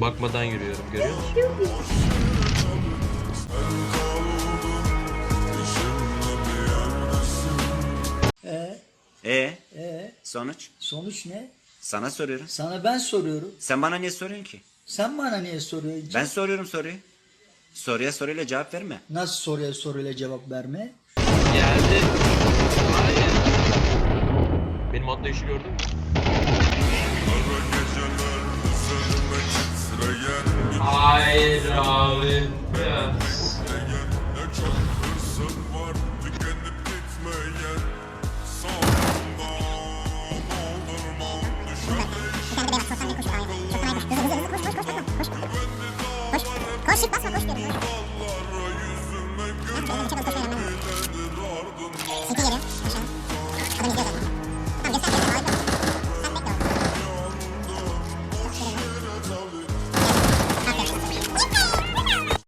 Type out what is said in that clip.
Bakmadan yürüyorum görüyor musun? Ee, E ee, sonuç? sonuç ne? Sana soruyorum. Sana ben soruyorum. Sen bana niye soruyorsun ki? Sen bana niye soruyorsun? Ben soruyorum soruyu. Soruya soruyla cevap verme. Nasıl soruya soruyla cevap verme? Geldi. Hayır. Benim atlayışı gördün mü? Hayır abi. Koş git basma koş geri. Sıkı geri.